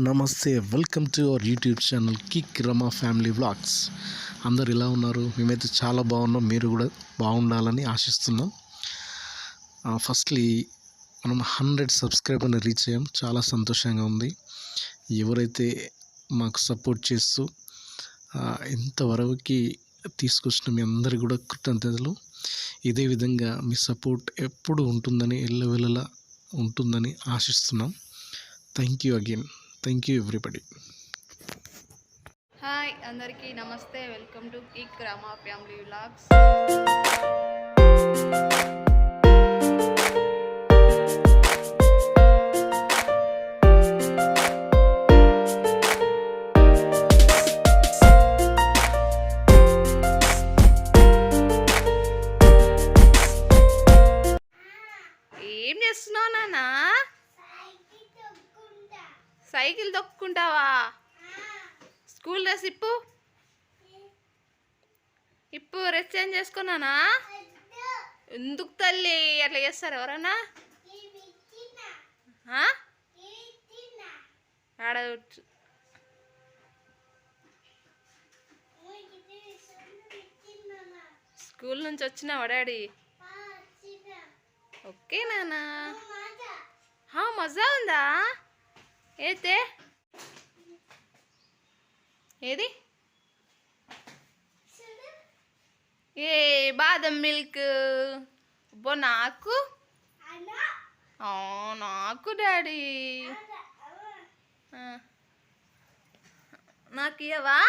నమస్తే welcome to our YouTube channel kick Rama family vlogs. అందరు ఇలా ఉన్నారు? మేమైతే చాలా బాగున్నాం. మీరు కూడా బాగుండాలని ఆశిస్తున్నాం. ఫస్ట్లీ మనం హండ్రెడ్ సబ్స్క్రైబర్ని రీచ్ అయ్యాం. చాలా సంతోషంగా ఉంది. ఎవరైతే మాకు సపోర్ట్ చేస్తూ ఇంతవరకు తీసుకొచ్చిన మీ అందరికీ కూడా కృతజ్ఞతలు. ఇదే విధంగా మీ సపోర్ట్ ఎప్పుడు ఉంటుందని ఎల్లవెల్లలా ఉంటుందని ఆశిస్తున్నాం. Thank you again. Thank you everybody. Hi అందరికీ నమస్తే. Welcome to kick Rama family vlogs. ఏం చేస్తున్నావు నానా సైకిల్ తొక్కుంటావా స్కూల్ డ్రెస్ ఇప్పు. ఇప్పు డ్రెస్ చేంజ్ చేసుకున్నానా? ఎందుకు తల్లి? అట్లా చేస్తారు ఎవరన్నా? ఆ? ఆడ కూర్చో. స్కూల్ నుంచి వచ్చినావా డాడీ? ఓకే నాన్న. హా, మజా ఉందా? అయితే ఏది? ఏ బాదం మిల్క్. అబ్బో నాకు? ఆ, నాకు డాడీ. నాకు ఇయ్యవా?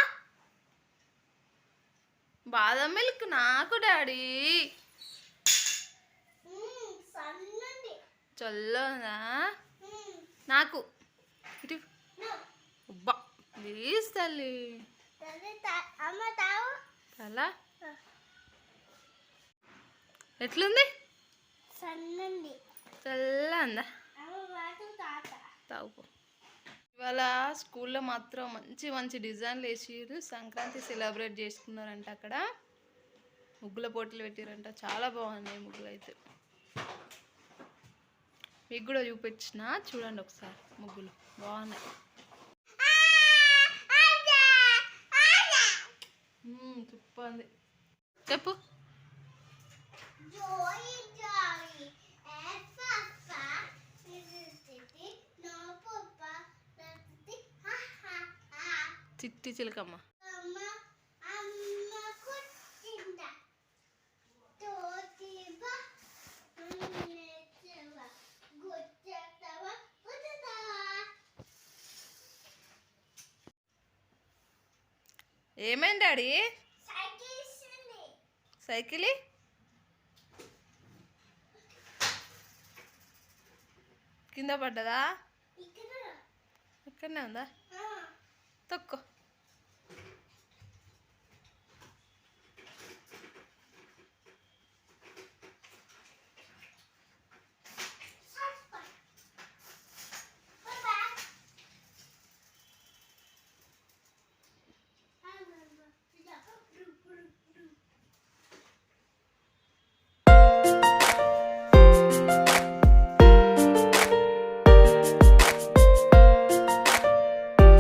బాదం మిల్క్ నాకు డాడీ. చల్లదా నాకు. ఇటు అబ్బా ప్లీజ్ తల్లి. చాలా ఎట్లుంది? చల్ల అందా తాగుకో ఇవాళ స్కూల్లో మాత్రం మంచి మంచి డిజైన్లు వేసిర్రు. సంక్రాంతి సెలబ్రేట్ చేసుకున్నారంట అక్కడ. ముగ్గుల పోటీలు పెట్టారంట. చాలా బాగున్నాయి ముగ్గులు అయితే మీకు కూడా చూపించిన. చూడండి ఒకసారి ముగ్గులు. బాగున్నాయి. చెప్పండి చెప్పు. చిట్టి చిలకమ్మ. ఏమైంది డాడీ. సైకిల్ కింద పడ్డదా? ఇక్కడ ఇక్కడనే ఉందా? తొక్కో.